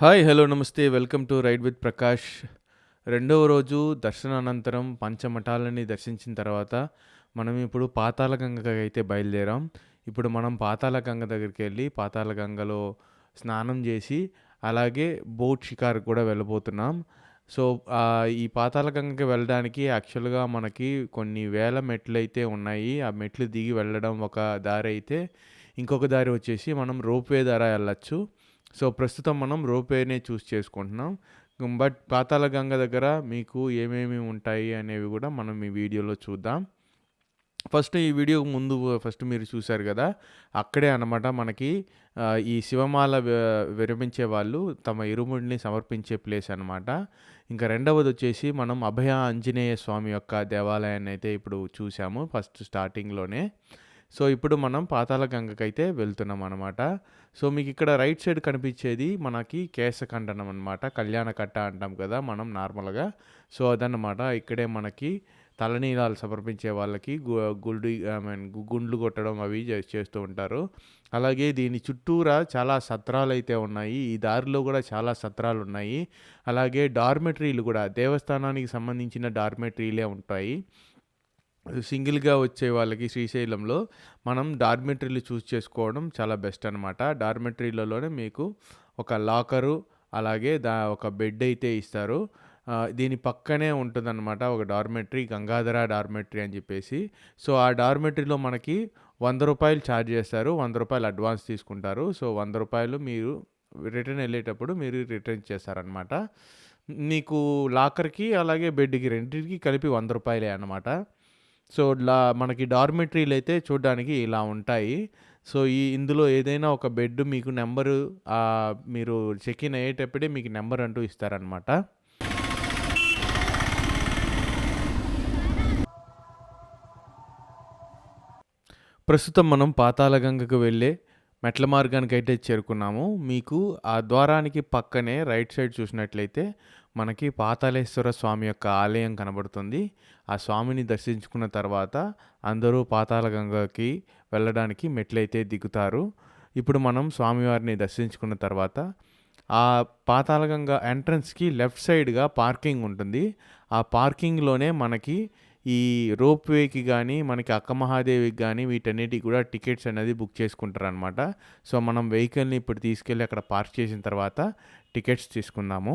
Hi hello నమస్తే welcome to ride with Prakash రెండవ రోజు దర్శనానంతరం పంచమఠాలని దర్శించిన తర్వాత మనం ఇప్పుడు పాతాళగంగకి అయితే బయలుదేరాం. ఇప్పుడు మనం పాతాళగంగ దగ్గరికి వెళ్ళి పాతాళగంగలో స్నానం చేసి అలాగే బోట్ షికార్ కూడా వెళ్ళబోతున్నాం. సో ఈ పాతాళగంగకి వెళ్ళడానికి యాక్చువల్గా మనకి కొన్ని వేల మెట్లు అయితే ఉన్నాయి. ఆ మెట్లు దిగి వెళ్ళడం ఒక దారి అయితే ఇంకొక దారి వచ్చేసి మనం రోప్వే ద్వారా వెళ్ళచ్చు. సో ప్రస్తుతం మనం రోపేనే చూస్ చేసుకుంటున్నాం. బట్ పాతాళ గంగ దగ్గర మీకు ఏమేమి ఉంటాయి అనేవి కూడా మనం ఈ వీడియోలో చూద్దాం. ఫస్ట్ ఈ వీడియో ముందు ఫస్ట్ మీరు చూశారు కదా అక్కడే అనమాట మనకి ఈ శివమాల విరమించే వాళ్ళు తమ ఇరుముడిని సమర్పించే ప్లేస్ అనమాట ఇంకా రెండవది వచ్చేసి మనం అభయ ఆంజనేయ స్వామి యొక్క దేవాలయాన్ని అయితే ఇప్పుడు చూసాము ఫస్ట్ స్టార్టింగ్లోనే. సో ఇప్పుడు మనం పాతాళ గంగకైతే వెళ్తున్నాం అనమాట సో మీకు ఇక్కడ రైట్ సైడ్ కనిపించేది మనకి కేశఖండనం అనమాట కళ్యాణ కట్ట అంటాం కదా మనం నార్మల్గా. సో అదన్నమాట. ఇక్కడే మనకి తలనీలాలు సమర్పించే వాళ్ళకి గు- ఐ మీన్ గుండ్లు కొట్టడం అవి చేస్తూ ఉంటారు. అలాగే దీని చుట్టూరా చాలా సత్రాలు అయితే ఉన్నాయి. ఈ దారిలో కూడా చాలా సత్రాలు ఉన్నాయి అలాగే డార్మెటరీలు కూడా దేవస్థానానికి సంబంధించిన డార్మెటరీలే ఉంటాయి. సింగిల్గా వచ్చే వాళ్ళకి శ్రీశైలంలో మనం డార్మెటరీలు చూస్ చేసుకోవడం చాలా బెస్ట్ అనమాట డార్మెటరీలలోనే మీకు ఒక లాకరు అలాగే దా ఒక బెడ్ అయితే ఇస్తారు. దీని పక్కనే ఉంటుందన్నమాట ఒక డార్మెటరీ గంగాధర డార్మెటరీ అని చెప్పేసి. సో ఆ డార్మెటరీలో మనకి వంద రూపాయలు ఛార్జ్ చేస్తారు వంద రూపాయలు అడ్వాన్స్ తీసుకుంటారు. సో వంద రూపాయలు మీరు రిటర్న్ వెళ్ళేటప్పుడు మీరు రిటర్న్ చేస్తారనమాట మీకు లాకర్కి అలాగే బెడ్కి రెండింటికి కలిపి వంద రూపాయలే అనమాట సో ఇలా మనకి డార్మెటరీలు అయితే చూడడానికి ఇలా ఉంటాయి. సో ఈ ఇందులో ఏదైనా ఒక బెడ్ మీకు నెంబరు మీరు చెక్ ఇన్ అయ్యేటప్పుడే మీకు నెంబర్ అంటూ ఇస్తారనమాట ప్రస్తుతం మనం పాతాళగంగకు వెళ్ళే మెట్ల మార్గానికి అయితే చేరుకున్నాము. మీకు ఆ ద్వారానికి పక్కనే రైట్ సైడ్ చూసినట్లయితే మనకి పాతాళేశ్వర స్వామి యొక్క ఆలయం కనబడుతుంది. ఆ స్వామిని దర్శించుకున్న తర్వాత అందరూ పాతాళగంగకి వెళ్ళడానికి మెట్లయితే దిగుతారు. ఇప్పుడు మనం స్వామివారిని దర్శించుకున్న తర్వాత ఆ పాతాళగంగ ఎంట్రన్స్కి లెఫ్ట్ సైడ్గా పార్కింగ్ ఉంటుంది. ఆ పార్కింగ్లోనే మనకి ఈ రోప్వేకి కానీ మనకి అక్క మహాదేవికి కానీ వీటన్నిటికి కూడా టికెట్స్ అనేది బుక్ చేసుకుంటారనమాట సో మనం వెహికల్ని ఇప్పుడు తీసుకెళ్ళి అక్కడ పార్క్ చేసిన తర్వాత టికెట్స్ తీసుకుందాము.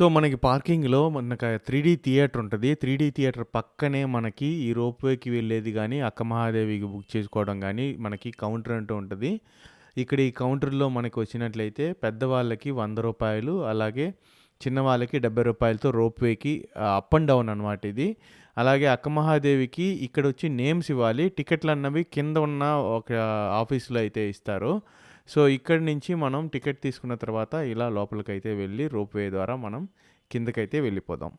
సో మనకి పార్కింగ్లో మనకు త్రీ డీ థియేటర్ ఉంటుంది. త్రీ డీ థియేటర్ పక్కనే మనకి ఈ రోప్వేకి వెళ్ళేది కానీ అక్క మహాదేవికి బుక్ చేసుకోవడం కానీ మనకి కౌంటర్ అంటూ ఉంటుంది. ఇక్కడ ఈ కౌంటర్లో మనకి వచ్చినట్లయితే పెద్దవాళ్ళకి వంద రూపాయలు అలాగే చిన్నవాళ్ళకి డెబ్బై రూపాయలతో రోప్వేకి అప్ అండ్ డౌన్ అనమాట ఇది. అలాగే అక్క మహాదేవికి ఇక్కడ వచ్చి నేమ్స్ ఇవ్వాలి. టికెట్లు అన్నవి కింద ఉన్న ఒక ఆఫీసులో అయితే ఇస్తారు. సో ఇక్కడి నుంచి మనం టికెట్ తీసుకున్న తర్వాత ఇలా లోపలికైతే వెళ్ళి రోప్వే ద్వారా మనం కిందకైతే వెళ్ళిపోదాం.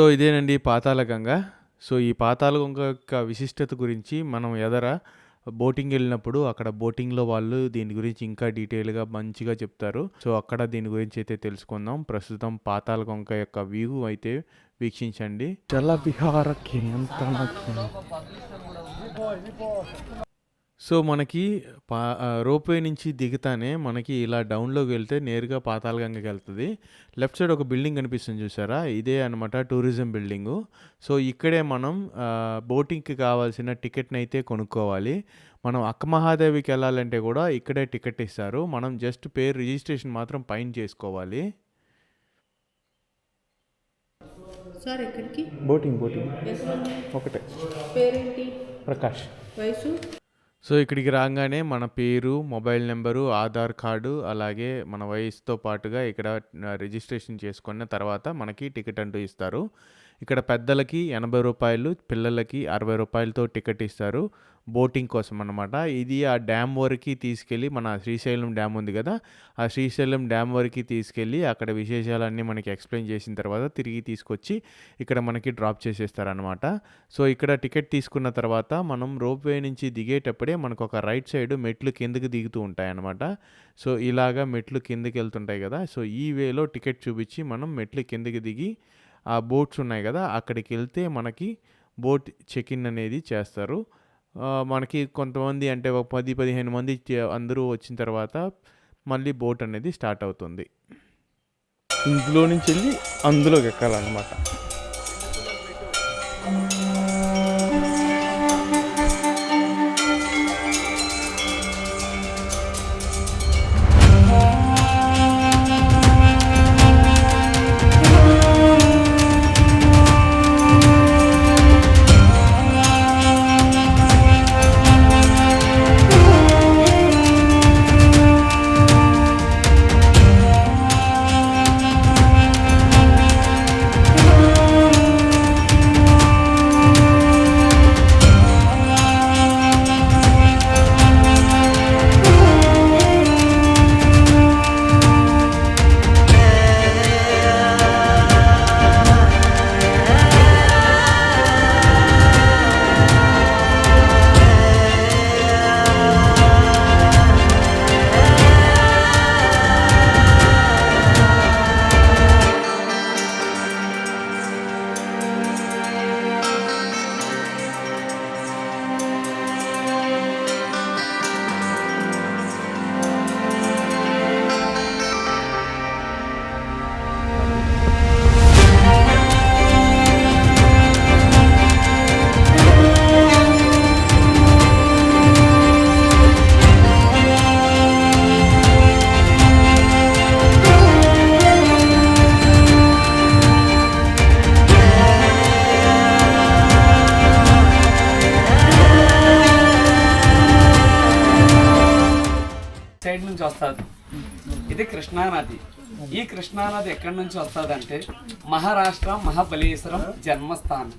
సో ఇదేనండి పాతాళగంగ. సో ఈ పాతాళగంగ యొక్క విశిష్టత గురించి మనం ఎదర బోటింగ్ వెళ్ళినప్పుడు అక్కడ బోటింగ్‌లో వాళ్ళు దీని గురించి ఇంకా డీటెయిల్‌గా మంచిగా చెప్తారు. సో అక్కడ దీని గురించి అయితే తెలుసుకుందాం. ప్రస్తుతం పాతాళగంగ యొక్క వ్యూ అయితే వీక్షించండి. జల విహార కేంద్ర సో మనకి పా ఆహ్, రోప్‌వే నుంచి దిగుతానే మనకి ఇలా డౌన్‌లోకి వెళ్తే నేరుగా పాతాళగంగకెళ్తది. లెఫ్ట్ సైడ్ ఒక బిల్డింగ్ కనిపిస్తుంది చూసారా? ఇదే అనమాట టూరిజం బిల్డింగు. సో ఇక్కడే మనం ఆహ్, బోటింగ్‌కి కావాల్సిన టికెట్‌నయితే కొనుక్కోవాలి. మనం అక్క మహాదేవికెళ్ళాలంటే కూడా ఇక్కడే టికెట్ ఇస్తారు. మనం జస్ట్ పేరు రిజిస్ట్రేషన్ మాత్రం పైన చేసుకోవాలి. సార్ ఎక్కడికి బోటింగ్, బోటింగ్. ఒకటే. పేరేంటి ప్రకాష్. వయసు సో ఇక్కడికి రాగానే మన పేరు, మొబైల్ నంబరు, ఆధార్ కార్డు అలాగే మన వయసుతో పాటుగా ఇక్కడ ఆహ్, రిజిస్ట్రేషన్ చేసుకున్న తర్వాత మనకి టికెట్ అంటూ ఇస్తారు. ఇక్కడ పెద్దలకి ఎనభై రూపాయలు పిల్లలకి అరవై రూపాయలతో టికెట్ ఇస్తారు. బోటింగ్ కోసం అనమాట ఇది ఆ డ్యామ్ వరకి తీసుకెళ్ళి మన శ్రీశైలం డ్యామ్ ఉంది కదా ఆ శ్రీశైలం డ్యామ్ వరకు తీసుకెళ్ళి అక్కడ విశేషాలన్నీ మనకి ఎక్స్‌ప్లెయిన్ చేసిన తర్వాత తిరిగి తీసుకొచ్చి ఇక్కడ మనకి డ్రాప్ చేసేస్తారనమాట. సో ఇక్కడ టికెట్ తీసుకున్న తర్వాత మనం రోప్‌వే నుంచి దిగేటప్పుడే మనకు ఒక రైట్ సైడ్ మెట్లు కిందకి దిగుతూ ఉంటాయన్నమాట. సో ఇలాగా మెట్లు కిందకి వెళ్తుంటాయి కదా సో ఈ వేలో టికెట్ చూపించి మనం మెట్లు కిందకి దిగి ఆ బోట్స్ ఉన్నాయి కదా అక్కడికి వెళ్తే మనకి బోట్ చెక్ ఇన్ అనేది చేస్తారు. మనకి కొంతమంది అంటే ఒక 10, 15 మంది అందరూ వచ్చిన తర్వాత మళ్ళీ బోట్ అనేది స్టార్ట్ అవుతుంది. ఇందులో నుంచెళ్ళి అందులోకి ఎక్కాలన్నమాట. కృష్ణానది ఎక్కడి నుంచి వస్తుందంటే మహారాష్ట్ర మహాబలేశ్వరం జన్మస్థానం.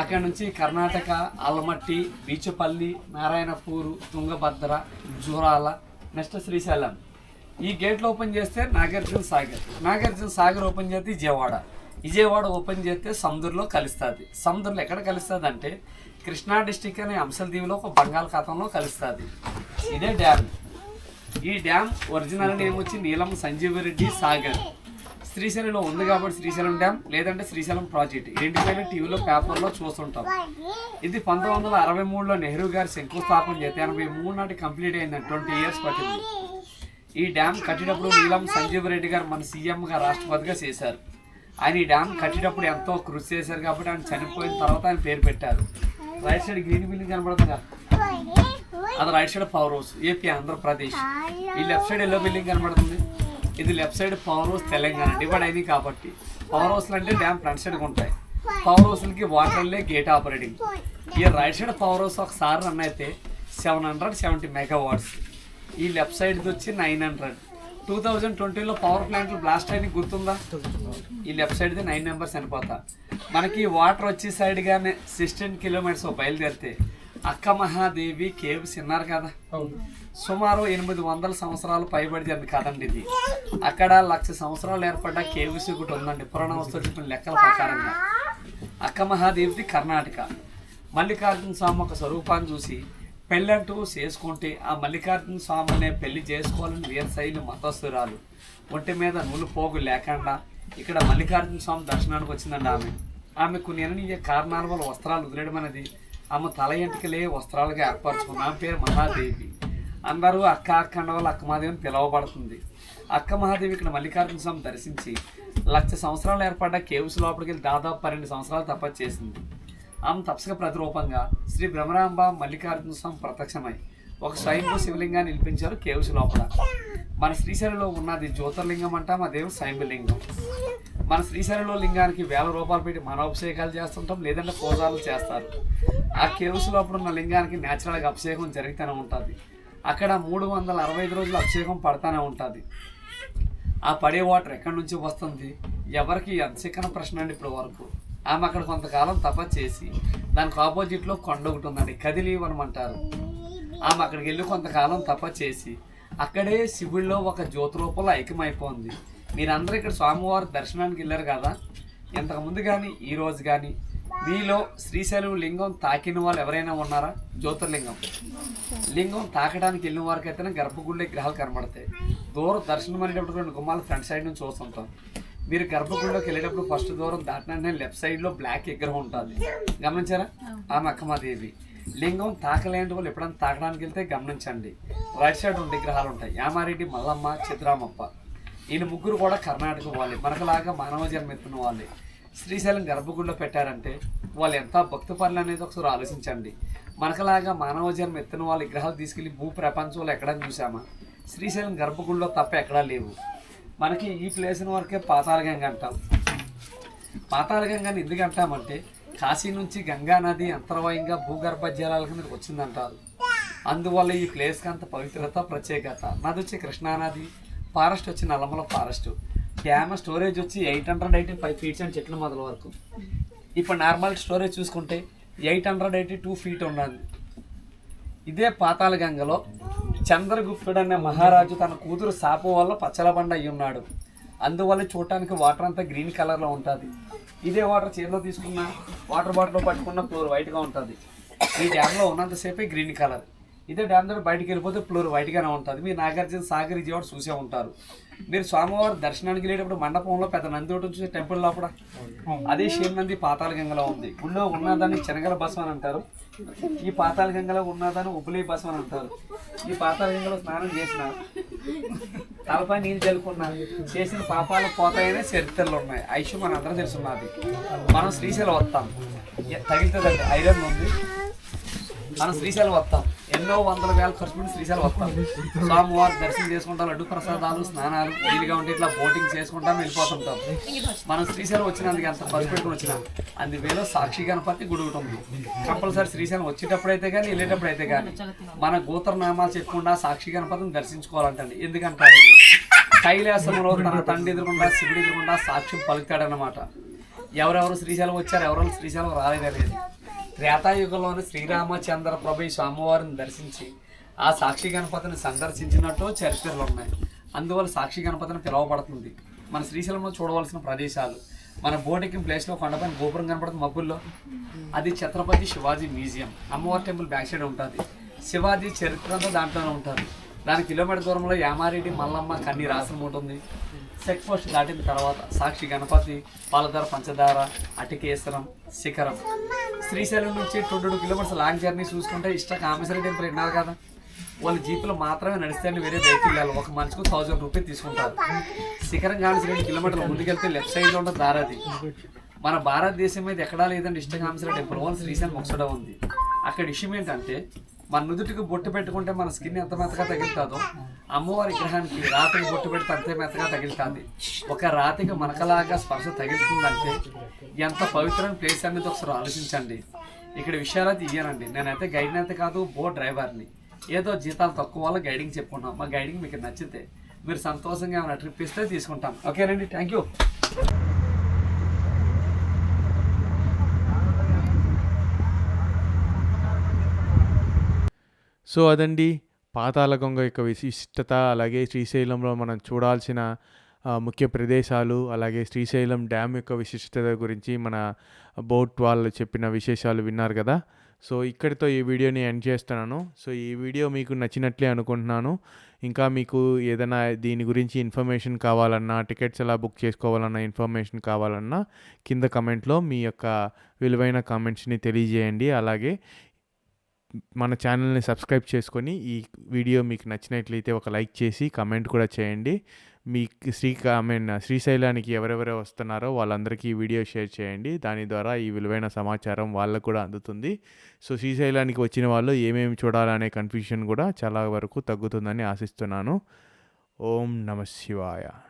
అక్కడ నుంచి కర్ణాటక అలమట్టి బీచుపల్లి నారాయణపూరు తుంగభద్ర జూరాల నెక్స్ట్ శ్రీశైలం. ఈ గేట్లు ఓపెన్ చేస్తే నాగార్జున సాగర్. నాగార్జున సాగర్ ఓపెన్ చేస్తే విజయవాడ. విజయవాడ ఓపెన్ చేస్తే సముద్రంలో కలుస్తుంది. సముద్రంలో ఎక్కడ కలుస్తుంది అంటే కృష్ణా డిస్టిక్ అనే అంశలదీవిలో ఒక బంగాళాఖాతంలో కలుస్తుంది. ఇదే డ్యామ్. ఈ డ్యామ్ ఒరిజినల్ నేమ్ వచ్చి నీలం సంజీవరెడ్డి సాగర్. శ్రీశైలంలో ఉంది కాబట్టి శ్రీశైలం డ్యామ్ లేదంటే శ్రీశైలం ప్రాజెక్ట్. రెండువేల టీవీలో పేపర్లో చూస్తుంటాం. ఇది పంతొమ్మిది వందల అరవై మూడులో నెహ్రూ గారి శంకుస్థాపన చేస్తే ఎనభై మూడు నాటి కంప్లీట్ అయింది ట్వంటీ ఇయర్స్ పట్టింది. ఈ డ్యామ్ కట్టేటప్పుడు నీలం సంజీవరెడ్డి గారు మన సీఎంగా రాష్ట్రపతిగా చేశారు. ఆయన ఈ డ్యామ్ కట్టేటప్పుడు ఎంతో కృషి చేశారు కాబట్టి ఆయన చనిపోయిన తర్వాత ఆయన పేరు పెట్టారు. రైట్ సైడ్ గ్రీన్ బిల్డింగ్ కనబడుతుందా? అది right side power house AP Andhra Pradesh ఈ లెఫ్ట్ సైడ్ ఎల్లో బిల్డింగ్ కనబడుతుంది. ఇది left side power house Telangana divide అయింది కాబట్టి. పవర్ హౌస్లు అంటే డ్యామ్ ఫ్రంట్ సైడ్ ఉంటాయి. పవర్ హౌస్లకి వాటర్లే గేట్ ఆపరేటింగ్ ఈ రైట్ సైడ్ పవర్ హౌస్ ఒకసారి రన్ అయితే సెవెన్ హండ్రెడ్ సెవెంటీ మెగావాట్స్ ఈ లెఫ్ట్ సైడ్ది వచ్చి నైన్ హండ్రెడ్ టూ థౌజండ్ ట్వంటీలో పవర్ ప్లాంట్లు బ్లాస్ట్ అయిన గుర్తుందా? ఈ లెఫ్ట్ సైడ్ది నైన్ నెంబర్స్ చనిపోతా. మనకి వాటర్ వచ్చే సైడ్గానే సిక్స్టీన్ కిలోమీటర్స్ బయలుదేరితే అక్క మహాదేవి కేవ్స్ విన్నారు కదా? సుమారు ఎనిమిది వందల సంవత్సరాలు పైబడి జరిగింది కదండి ఇది. అక్కడ లక్ష సంవత్సరాలు ఏర్పడ్డ కేవ్స్ ఒకటి ఉందండి పురాణ వస్తువు చెప్పిన లెక్కల ప్రకారంగా. అక్క మహాదేవిది కర్ణాటక. మల్లికార్జున స్వామి ఒక స్వరూపాన్ని చూసి పెళ్ళంటూ చేసుకుంటే ఆ మల్లికార్జున స్వామినే పెళ్ళి చేసుకోవాలని వీరశైలి మతస్థురాలు. ఒంటి మీద నూలు పోగు లేకుండా ఇక్కడ మల్లికార్జున స్వామి దర్శనానికి వచ్చిందండి ఆమె. ఆమె కొన్ని కారణాల వల్ల వస్త్రాలు వదిలేయడం అనేది ఆమె తల ఎంటికలే వస్త్రాలుగా ఏర్పరచుకుంది ఆమె పేరు మహాదేవి. అందరూ అక్క అక్క అన్న అక్క మహాదేవి అని పిలువబడుతుంది. అక్క మహాదేవి ఇక్కడ మల్లికార్జున స్వామి దర్శించి లక్ష సంవత్సరాలు ఏర్పడ్డ కేవ్స్ లోపలికి వెళ్ళి దాదాపు పన్నెండు సంవత్సరాలు తపస్సు చేసింది ఆమె తపస్సుక ప్రతిరూపంగా శ్రీ బ్రహ్మరాంబ మల్లికార్జున స్వామి ప్రత్యక్షమై ఒక స్వయంభూ శివలింగాన్ని నిలిపించారు కేవ్స్ లోపల. మన శ్రీశైలంలో ఉన్నది జ్యోతిర్లింగం అంటాం అదేమో స్వయంభలింగం మన శ్రీశైలంలో లింగానికి వేల రూపాయలు పెట్టి మనోభిషేకాలు చేస్తుంటాం లేదంటే పూజాలు చేస్తారు. ఆ కేవ్స్ లోపల ఉన్న లింగానికి న్యాచురల్గా అభిషేకం జరుగుతూనే ఉంటుంది. అక్కడ మూడు వందల అరవై ఐదు రోజులు అభిషేకం పడతానే ఉంటుంది. ఆ పడే వాటర్ ఎక్కడి నుంచి వస్తుంది? ఎవరికి? ఎంత చిక్కన ప్రశ్న అండి ఇప్పటి వరకు. ఆమె అక్కడ కొంతకాలం తప చేసి దానికి ఆపోజిట్లో కొండ ఒకటి ఉందండి కదిలీవనం అంటారు. ఆమె అక్కడికి వెళ్ళి కొంతకాలం తపస్సు చేసి అక్కడే శివుడిలో ఒక జ్యోతి రూపంలో ఐక్యమైపోయింది మీరందరూ ఇక్కడ స్వామివారి దర్శనానికి వెళ్ళారు కదా? ఇంతకుముందు కానీ ఈ రోజు కానీ మీలో శ్రీశైలం లింగం తాకిన వాళ్ళు ఎవరైనా ఉన్నారా? జ్యోతిర్లింగం. లింగం తాకడానికి వెళ్ళిన వారికి అయితేనే గర్భగుడిలో గ్రహాలు కనబడతాయి. దూరం దర్శనం అనేటప్పుడు రెండు గుమ్మాలు ఫ్రంట్ సైడ్ నుంచి చూస్తుంటాం. మీరు గర్భగుడిలోకి వెళ్ళేటప్పుడు ఫస్ట్ దూరం దాటిన లెఫ్ట్ సైడ్లో బ్లాక్ విగ్రహం ఉంటుంది. గమనించారా? ఆమె అక్కమాదేవి లింగం తాకలేని వాళ్ళు ఎప్పుడైనా తాకడానికి వెళ్తే గమనించండి. రైట్ సైడ్ రెండు విగ్రహాలు ఉంటాయి. యామారెడ్డి మల్లమ్మ చిత్రామప్ప ఈయన ముగ్గురు కూడా కర్ణాటక వాళ్ళే. మనకులాగా మానవ జన్మ వాళ్ళే. శ్రీశైలం గర్భగుడిలో పెట్టారంటే వాళ్ళు ఎంత భక్తి పనులు అనేది ఒకసారి ఆలోచించండి. మనకలాగా మానవ జన్మ ఎత్తిన వాళ్ళ విగ్రహాలు తీసుకెళ్ళి భూ ప్రపంచంలో ఎక్కడ చూసామా శ్రీశైలం గర్భగుడిలో తప్ప ఎక్కడా లేవు. మనకి ఈ ప్లేస్ వరకే పాతాళగంగ అంటాం. పాతాళగంగని ఎందుకు అంటామంటే కాశీ నుంచి గంగా నది అంతర్వాయంగా భూగర్భ జలాల కిందకి వచ్చిందంటారు. అందువల్ల ఈ ప్లేస్కి అంత పవిత్రత ప్రత్యేకత. నది వచ్చి కృష్ణానది ఫారెస్ట్ వచ్చి నల్లమల ఫారెస్ట్. డ్యామ్ స్టోరేజ్ వచ్చి eight hundred eighty five feets అని చెట్ల మొదల వరకు. ఇప్పుడు నార్మల్ స్టోరేజ్ చూసుకుంటే eight hundred eighty two feet ఉన్నది ఇదే పాతాళ గంగలో చంద్రగుప్తుడు అనే మహారాజు తన కూతురు శాపం వల్ల పచ్చలబండ అయి ఉన్నాడు అందువల్ల చూడటానికి వాటర్ అంతా గ్రీన్ కలర్లో ఉంటుంది. ఇదే వాటర్ చేతిలో తీసుకున్న వాటర్ బాటిల్లో పట్టుకున్న ఫ్లోర్ వైట్గా ఉంటుంది. ఈ డ్యామ్లో ఉన్నంతసేపే గ్రీన్ కలర్ ఇదే డ్యామ్ దగ్గర బయటికి వెళ్ళిపోతే ఫ్లోర్ వైట్గానే ఉంటుంది. మీరు నాగార్జున సాగర్ విజయవాడ చూసే ఉంటారు. మీరు స్వామివారి దర్శనానికి వెళ్ళేటప్పుడు మండపంలో పెద్ద నంది ఒకటి చూసే టెంపుల్ లోపల. అదే శివ నంది పాతాళ గంగలో ఉంది. గుళ్ళో ఉన్నదాన్ని శనగల బసం అని అంటారు. ఈ పాతాళ గంగలో ఉన్నదని ఉబ్బులే బసం అని అంటారు. ఈ పాతాళ గంగలో స్నానం చేసిన తలపై నీళ్ళు చల్లుకున్నా చేసిన పాపాలు పోతాయనే చరిత్రలు ఉన్నాయి. ఐశ్వర్యం మన అందరం తెలుసున్నది మనం శ్రీశైలం వస్తాం. తగిలితే తగిలితుందండి ఐరన్ ఉంది. మనం శ్రీశైలం వస్తాం. ఎన్నో వందల వేల ఖర్చు పెట్టి శ్రీశైలం వస్తాం. స్వామివారి దర్శనం చేసుకుంటాం లడ్డు ప్రసాదాలు స్నానాలు వీలుగా ఉంటే ఇట్లా బోటింగ్ చేసుకుంటాం వెళ్ళిపోతుంటాం. మనం శ్రీశైలం వచ్చినందుకు ఎంత ఖర్చు పెట్టుకుని వచ్చినాం అందువేలో సాక్షి గణపతి గుడి ఉంటుంది కంపల్సరీ శ్రీశైలం వచ్చేటప్పుడు అయితే కానీ వెళ్ళేటప్పుడు అయితే కానీ మన గోత్రనామాలు చెప్పకుండా సాక్షి గణపతిని దర్శించుకోవాలంటండి. ఎందుకంటారు? కైలాసంలో తన తండ్రి ఎదురుకుండా శివుడు ఎదురుకుండా సాక్ష్యం పలుకుతాడనమాట ఎవరెవరు శ్రీశైలం వచ్చారు ఎవరెవరు శ్రీశైలం రాలేదనేది. త్రేతాయుగంలోని శ్రీరామచంద్ర ప్రభు స్వామివారిని దర్శించి ఆ సాక్షి గణపతిని సందర్శించినట్టు చరిత్రలు ఉన్నాయి. అందువల్ల సాక్షి గణపతిని పిలువబడుతుంది. మన శ్రీశైలంలో చూడవలసిన ప్రదేశాలు. మన బోటింగ్ ప్లేస్లో కొండపైన గోపురం కనపడుతుంది మబ్బుల్లో. అది ఛత్రపతి శివాజీ మ్యూజియం. అమ్మవారి టెంపుల్ బ్యాక్ సైడ్ ఉంటుంది. శివాజీ చరిత్ర అంతా దాంట్లోనే ఉంటుంది. దాని కిలోమీటర్ దూరంలో యామారెడ్డి మల్లమ్మ కన్ని రాసం ఉంటుంది. చెక్ పోస్ట్ దాటిన తర్వాత సాక్షి గణపతి పాలధార పంచదార అటికేశ్వరం శిఖరం. శ్రీశైలం నుంచి two two kilometres long journey చూసుకుంటే ఇష్ట కామేశ్వర టెంపుల్ విన్నారు కదా. వాళ్ళు జీపులో మాత్రమే నడిస్తే వేరే వెహికల్ వెళ్ళాలి ఒక మనిషికి థౌజండ్ రూపీస్ తీసుకుంటారు. శిఖరం కానీ రెండు కిలోమీటర్లు ముందుకెళ్తే లెఫ్ట్ సైడ్లో ఉంటుంది దారాది మన భారతదేశం మీద ఎక్కడా లేదంటే ఇష్టకామేశ్వర టెంపుల్. వాళ్ళు శ్రీశైలం ఒకసడ ఉంది. అక్కడ విషయం ఏంటంటే మన నుదుటికి బొట్టు పెట్టుకుంటే మన స్కిన్ ఎంత మెత్తగా తగులుతుందో అమ్మవారి గ్రహానికి రాతికి బొట్టు పెడితే అంతే మెత్తగా తగులుతుంది. ఒక రాతికి మనకలాగా స్పర్శ తగులుతుందంటే ఎంత పవిత్రమైన ప్లేస్ అనేది ఒకసారి ఆలోచించండి. ఇక్కడ విషయాలు అయితే ఇయ్యానండి. నేనైతే గైడ్ అయితే కాదు బో డ్రైవర్ని ఏదో జీతాలు తక్కువ వల్ల గైడింగ్ చెప్పుకున్నాం మా గైడింగ్ మీకు నచ్చితే మీరు సంతోషంగా ఏమైనా ట్రిప్ ఇస్తే తీసుకుంటాం. ఓకేనండి థ్యాంక్ యూ సో అదండి పాతాళగంగ యొక్క విశిష్టత. అలాగే శ్రీశైలంలో మనం చూడాల్సిన ముఖ్య ప్రదేశాలు అలాగే శ్రీశైలం డ్యామ్ యొక్క విశిష్టత గురించి మన బోట్ వాళ్ళు చెప్పిన విశేషాలు విన్నారు కదా. సో ఇక్కడితో ఈ వీడియోని ఎండ్ చేస్తున్నాను. సో ఈ వీడియో మీకు నచ్చినట్లే అనుకుంటున్నాను. ఇంకా మీకు ఏదైనా దీని గురించి ఇన్ఫర్మేషన్ కావాలన్నా టికెట్స్ ఎలా బుక్ చేసుకోవాలన్నా ఇన్ఫర్మేషన్ కావాలన్నా కింద కమెంట్లో మీ యొక్క విలువైన కామెంట్స్ని తెలియజేయండి. అలాగే మన ఛానల్ని సబ్స్క్రైబ్ చేసుకొని ఈ వీడియో మీకు నచ్చినట్లయితే ఒక లైక్ చేసి కమెంట్ కూడా చేయండి. మీ శ్రీ ఐ మీన్ శ్రీశైలానికి ఎవరెవరు వస్తున్నారో వాళ్ళందరికీ ఈ వీడియో షేర్ చేయండి. దాని ద్వారా ఈ విలువైన సమాచారం వాళ్ళకు కూడా అందుతుంది. సో శ్రీశైలానికి వచ్చిన వాళ్ళు ఏమేమి చూడాలనే కన్ఫ్యూషన్ కూడా చాలా వరకు తగ్గుతుందని ఆశిస్తున్నాను. ఓం నమ శివాయ.